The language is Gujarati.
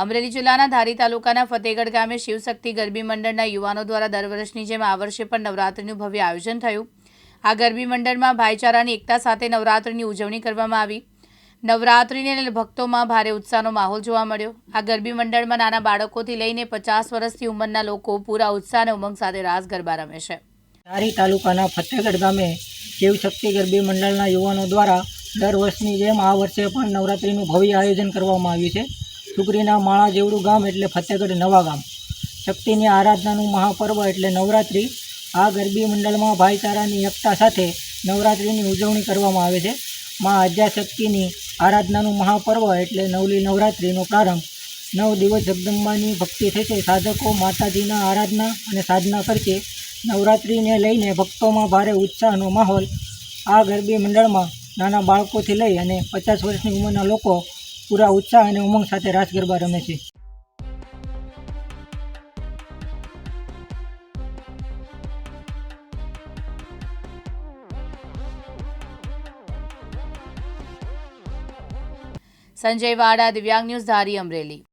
અમરેલી જિલ્લાના ધારી તાલુકાના ફતેગઢ ગામે શિવશક્તિ ગરબી મંડળના યુવાનો દ્વારા દર વર્ષની જેમ આ વર્ષે પણ નવરાત્રિનું ભવ્ય આયોજન થયું. આ ગરબી મંડળમાં ભાઈચારાની એકતા સાથે નવરાત્રિની ઉજવણી કરવામાં આવી. નવરાત્રિને ભક્તોમાં ભારે ઉત્સાહનો માહોલ જોવા મળ્યો. આ ગરબી મંડળમાં નાના બાળકોથી લઈને પચાસ વર્ષથી ઉંમરના લોકો પૂરા ઉત્સાહ અને ઉમંગ સાથે રાસ ગરબા રમે છે. ધારી તાલુકાના ફતેગઢ ગામે શિવશક્તિ ગરબી મંડળના યુવાનો દ્વારા દર વર્ષની જેમ આ વર્ષે પણ નવરાત્રિનું ભવ્ય આયોજન કરવામાં આવ્યું છે. સુગરીના માળા જેવડું ગામ એટલે ફતેગઢ નવા ગામ. શક્તિની આરાધનાનું મહાપર્વ એટલે નવરાત્રિ. આ ગરબી મંડળમાં ભાઈચારાની એકતા સાથે નવરાત્રિની ઉજવણી કરવામાં આવે છે. મા આદ્યાશક્તિની આરાધનાનું મહાપર્વ એટલે નવલી નવરાત્રિનો પ્રારંભ. નવ દિવસ જગદંબાની ભક્તિ થશે. સાધકો માતાજીના આરાધના અને સાધના કરશે. નવરાત્રિને લઈને ભક્તોમાં ભારે ઉત્સાહનો માહોલ. આ ગરબી મંડળમાં નાના બાળકોથી લઈ અને પચાસ વર્ષની ઉંમરના લોકો પૂરા ઉત્સાહ અને ઉમંગ સાથે રાસ ગરબા રમે છે. સંજય વાડા, દિવ્યાંગ ન્યૂઝ ધારી અમરેલી.